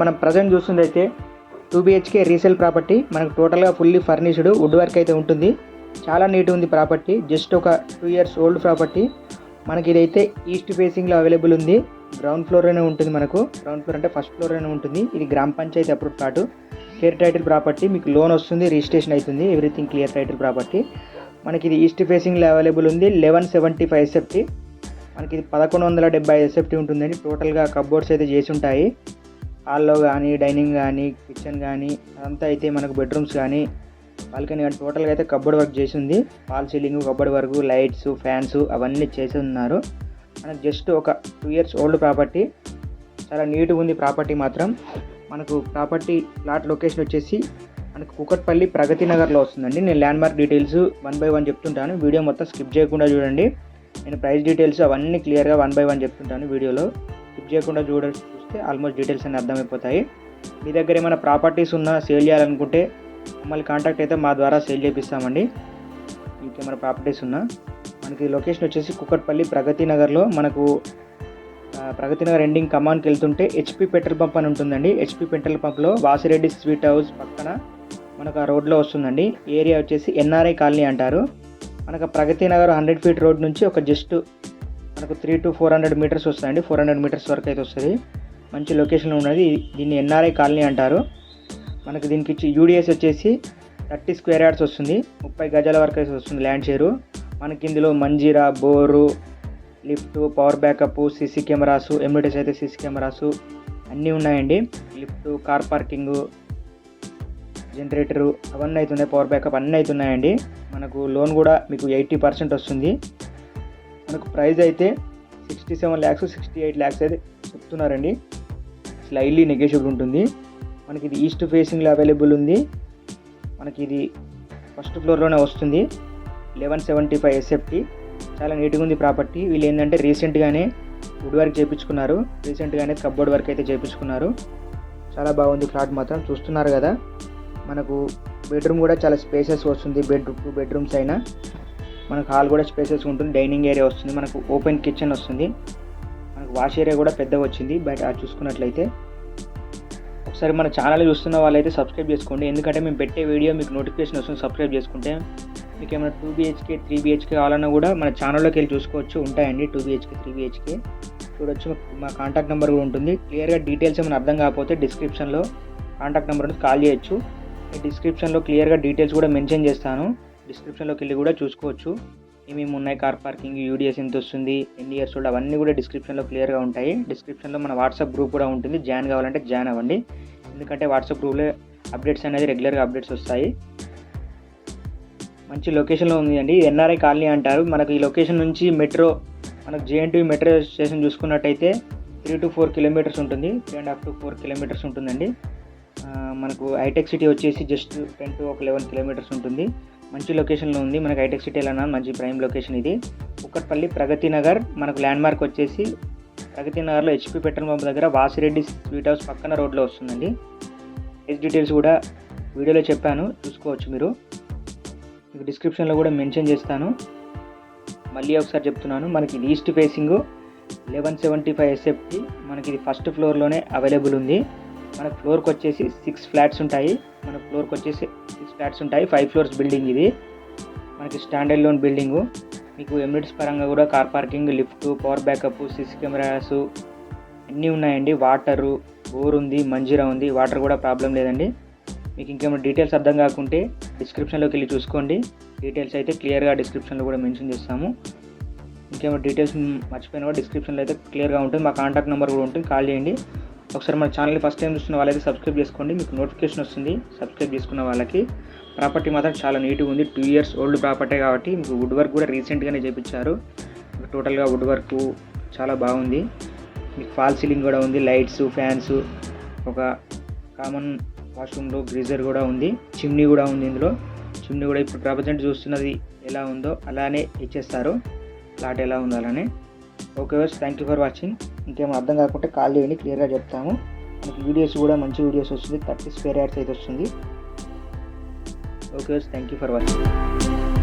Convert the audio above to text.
మనం ప్రజెంట్ చూస్తుంది అయితే టూ బిహెచ్కే రీసేల్ ప్రాపర్టీ మనకు టోటల్గా ఫుల్లీ ఫర్నిష్డ్ వుడ్ వర్క్ అయితే ఉంటుంది. చాలా నీట్ ఉంది ప్రాపర్టీ జస్ట్ ఒక టూ ఇయర్స్ ఓల్డ్ ప్రాపర్టీ మనకి ఇదైతే ఈస్ట్ ఫేసింగ్లో అవైలబుల్ ఉంది. గ్రౌండ్ ఫ్లోర్లోనే ఉంటుంది మనకు. గ్రౌండ్ ఫ్లోర్ అంటే ఫస్ట్ ఫ్లోర్లోనే ఉంటుంది. ఇది గ్రామ panchayat approve plot clear title property మీకు లోన్ వస్తుంది రిజిస్ట్రేషన్ అవుతుంది. ఎవ్రీథింగ్ క్లియర్ టైటిల్ ప్రాపర్టీ మనకి ఇది ఈస్ట్ ఫేసింగ్లో అవైలబుల్ ఉంది. లెవెన్ సెవెంటీ ఫైవ్ ఎస్ఎఫ్టీ మనకి ఇది పదకొండు వందల డెబ్బై ఎస్ఎఫ్టీ ఉంటుందండి టోటల్గా కబ్బోర్డ్స్ అయితే చేసి ఉంటాయి. హాల్లో కానీ డైనింగ్ కానీ కిచెన్ కానీ అదంతా అయితే మనకు బెడ్రూమ్స్ కానీ బాల్కనీ కానీ టోటల్గా అయితే కబ్బోర్డ్ వర్క్ చేసి ఉంది fall ceiling cupboard work lights fans అవన్నీ చేసి ఉన్నారు. మనకు జస్ట్ ఒక టూ ఇయర్స్ ఓల్డ్ ప్రాపర్టీ. చాలా నీట్గా ఉంది ప్రాపర్టీ మాత్రం. మనకు ప్రాపర్టీ ప్లాట్ లొకేషన్ వచ్చేసి మనకు కుకట్పల్లి ప్రగతి నగర్లో వస్తుందండి. నేను landmark details one by one చెప్తుంటాను. వీడియో మొత్తం స్కిప్ చేయకుండా చూడండి. నేను ప్రైస్ డీటెయిల్స్ అవన్నీ క్లియర్గా వన్ బై వన్ చెప్తుంటాను వీడియోలో. స్కిప్ చేయకుండా చూడ చూస్తే ఆల్మోస్ట్ డీటెయిల్స్ అన్ని అర్థమైపోతాయి. మీ దగ్గర ఏమైనా ప్రాపర్టీస్ ఉన్నా సేల్ చేయాలనుకుంటే మమ్మల్ని కాంటాక్ట్ అయితే మా ద్వారా సేల్ చేపిస్తామండి. ఇంకేమైనా ప్రాపర్టీస్ ఉన్నా. మనకి లొకేషన్ వచ్చేసి కుక్కట్పల్లి ప్రగతి నగర్లో మనకు ప్రగతి నగర్ ఎండింగ్ కమాన్కి వెళ్తుంటే హెచ్పి పెట్రోల్ పంప్ అని ఉంటుందండి. హెచ్పి పెట్రోల్ పంప్లో వాసిరెడ్డి స్వీట్ హౌస్ పక్కన మనకు ఆ రోడ్లో వస్తుందండి. ఏరియా వచ్చేసి ఎన్ఆర్ఐ కాలనీ అంటారు. మనకు Pragati Nagar hundred feet road నుంచి ఒక జస్ట్ మనకు three to four hundred metres వస్తాయండి. ఫోర్ హండ్రెడ్ మీటర్స్ వరకు అయితే వస్తుంది. మంచి లొకేషన్లో ఉన్నది. దీన్ని ఎన్ఆర్ఐ కాలనీ అంటారు. మనకు దీనికి ఇచ్చి యూడిఎస్ వచ్చేసి థర్టీ స్క్వేర్ యార్డ్స్ వస్తుంది. ముప్పై గజాల వరకు అయితే వస్తుంది ల్యాండ్ షేరు. మనకి ఇందులో Manjeera bore lift power backup CC cameras amenities అయితే సీసీ కెమెరాసు అన్నీ ఉన్నాయండి. లిఫ్ట్ కార్ పార్కింగ్ జనరేటరు అవన్నీ అవుతున్నాయి పవర్ బ్యాకప్ అన్నీ అవుతున్నాయండి మనకు లోన్ కూడా మీకు ఎయిటీ పర్సెంట్ వస్తుంది. మనకు ప్రైస్ అయితే sixty seven lakhs sixty eight lakhs అయితే చెప్తున్నారండి. స్లైడ్లీ నెగోషియబుల్ ఉంటుంది. మనకి ఇది ఈస్ట్ ఫేసింగ్లో అవైలబుల్ ఉంది. మనకి ఇది ఫస్ట్ ఫ్లోర్లోనే వస్తుంది. లెవెన్ సెవెంటీ ఫైవ్ ఎస్ఎఫ్టీ చాలా నీట్గా ఉంది ప్రాపర్టీ వీళ్ళు ఏంటంటే రీసెంట్గానే వుడ్ వర్క్ చేయించుకున్నారు రీసెంట్గానే కబ్బోర్డ్ వర్క్ అయితే చేయించుకున్నారు చాలా బాగుంది ఫ్లాట్ మాత్రం. చూస్తున్నారు కదా. మనకు బెడ్రూమ్ కూడా చాలా స్పేసెస్ వస్తుంది. బెడ్ టూ బెడ్రూమ్స్ అయినా. మనకు హాల్ కూడా స్పేసెస్ ఉంటుంది. డైనింగ్ ఏరియా వస్తుంది. మనకు ఓపెన్ కిచెన్ వస్తుంది. వాష్ ఏరియా కూడా పెద్దగా వచ్చింది. బయట అది చూసుకున్నట్లయితే ఒకసారి మన ఛానల్ చూస్తున్న వాళ్ళైతే సబ్స్క్రైబ్ చేసుకోండి. ఎందుకంటే మేము పెట్టే వీడియో మీకు నోటిఫికేషన్ వస్తుంది సబ్స్క్రైబ్ చేసుకుంటే. మీకు ఏమైనా టూ బీహెచ్కే త్రీ బీహెచ్కే కావాలన్నా కూడా మన ఛానల్లోకి వెళ్ళి చూసుకోవచ్చు. ఉంటాయండి టూ బీహెచ్కే త్రీ బీహెచ్కే చూడొచ్చు మా కాంటాక్ట్ నెంబర్ కూడా ఉంటుంది. క్లియర్గా డీటెయిల్స్ ఏమైనా అర్థం కాకపోతే డిస్క్రిప్షన్లో కాంటాక్ట్ నెంబర్ నుంచి కాల్ చేయొచ్చు. డిస్క్రిప్షన్లో క్లియర్గా డీటెయిల్స్ కూడా మెన్షన్ చేస్తాను. డిస్క్రిప్షన్లోకి వెళ్ళి కూడా చూసుకోవచ్చు. ఏమేమి ఉన్నాయి కార్ పార్కింగ్ యూడిఎస్ ఎంత వస్తుంది ఎన్ని ఇయర్స్ ఓల్డ్ అవన్నీ కూడా డిస్క్రిప్షన్లో క్లియర్గా ఉంటాయి. డిస్క్రిప్షన్లో మన వాట్సాప్ గ్రూప్ కూడా ఉంటుంది. జాయిన్ కావాలంటే జాయిన్ అవ్వండి. ఎందుకంటే వాట్సాప్ గ్రూప్లో అప్డేట్స్ అనేది రెగ్యులర్గా అప్డేట్స్ వస్తాయి. మంచి లొకేషన్లో ఉంది అండి. ఎన్ఆర్ఐ కాలనీ అంటారు. మనకు ఈ లొకేషన్ నుంచి మెట్రో మనకు జేఎన్టీ మెట్రో స్టేషన్ చూసుకున్నట్టయితే త్రీ టు ఫోర్ కిలోమీటర్స్ ఉంటుంది. Three and half to four kilometres ఉంటుందండి. మనకు హైటెక్ సిటీ వచ్చేసి జస్ట్ టెన్ టు ఒక లెవెన్ కిలోమీటర్స్ ఉంటుంది. మంచి లొకేషన్లో ఉంది. మనకు హైటెక్ సిటీ ఎలా మంచి ప్రైమ్ లొకేషన్ ఇది. కుక్కట్పల్లి ప్రగతి నగర్. మనకు ల్యాండ్ మార్క్ వచ్చేసి ప్రగతి నగర్లో హెచ్పి పెట్రోల్ పంప్ దగ్గర వాసిరెడ్డి స్వీట్ హౌస్ పక్కన రోడ్లో వస్తుందండి. ఎస్ డీటెయిల్స్ కూడా వీడియోలో చెప్పాను. చూసుకోవచ్చు మీరు. మీకు డిస్క్రిప్షన్లో కూడా మెన్షన్ చేస్తాను. మళ్ళీ ఒకసారి చెప్తున్నాను. మనకి ఇది east facing eleven seventy five SFT మనకి ఇది ఫస్ట్ ఫ్లోర్లోనే అవైలబుల్ ఉంది. మన ఫ్లోర్కి వచ్చేసి సిక్స్ ఫ్లాట్స్ ఉంటాయి. మన ఫ్లోర్కి వచ్చేసి ఫ్లాట్స్ ఉంటాయి. ఫైవ్ ఫ్లోర్స్ బిల్డింగ్ ఇది. మనకి స్టాండర్డ్ లోన్ బిల్డింగు మీకు ఎమిరిట్స్ పరంగా కూడా car parking lift power backup CC cameras అన్నీ ఉన్నాయండి. వాటరు బోర్ ఉంది మంజీరా ఉంది. వాటర్ కూడా ప్రాబ్లం లేదండి. మీకు ఇంకేమైనా డీటెయిల్స్ అర్థం కాకుంటే డిస్క్రిప్షన్లోకి వెళ్ళి చూసుకోండి. డీటెయిల్స్ అయితే క్లియర్గా డిస్క్రిప్షన్లో కూడా మెన్షన్ చేస్తాము. ఇంకేమైనా డీటెయిల్స్ మర్చిపోయినా కూడా డిస్క్రిప్షన్లో అయితే క్లియర్గా ఉంటుంది. మా కాంటాక్ట్ నెంబర్ కూడా ఉంటుంది. కాల్ చేయండి. ఒకసారి మన ఛానల్ని ఫస్ట్ టైం చూస్తున్న వాళ్ళైతే సబ్స్క్రైబ్ చేసుకోండి. మీకు నోటిఫికేషన్ వస్తుంది. సబ్స్క్రైబ్ చేసుకున్న వాళ్ళకి. ప్రాపర్టీ మాత్రం చాలా నీట్గా ఉంది. టూ ఇయర్స్ ఓల్డ్ ప్రాపర్టీ కాబట్టి మీకు వుడ్ వర్క్ కూడా రీసెంట్గానే చేయించారు టోటల్గా వుడ్ వర్క్ చాలా బాగుంది. మీకు ఫాల్ సీలింగ్ కూడా ఉంది. లైట్స్ ఫ్యాన్స్ ఒక కామన్ వాష్రూమ్లో గ్రీజర్ కూడా ఉంది. చిమ్నీ కూడా ఉంది ఇందులో. చిమ్నీ కూడా ఇప్పుడు ప్రపంచం చూస్తున్నది ఎలా ఉందో అలానే ఇచ్చేస్తారు. ప్లాట్ ఎలా ఉందో అలానే. ఓకే వర్స్ థ్యాంక్ యూ ఫర్ వాచింగ్ ఇంకేం అర్థం కాకుంటే కాల్ చేయండి క్లియర్గా చెప్తాము. మనకి వీడియోస్ కూడా మంచి వీడియోస్ వస్తుంది థర్టీ స్క్వేర్ యాడ్స్ అయితే వస్తుంది. ఓకే వర్స్ థ్యాంక్ యూ ఫర్ వాచింగ్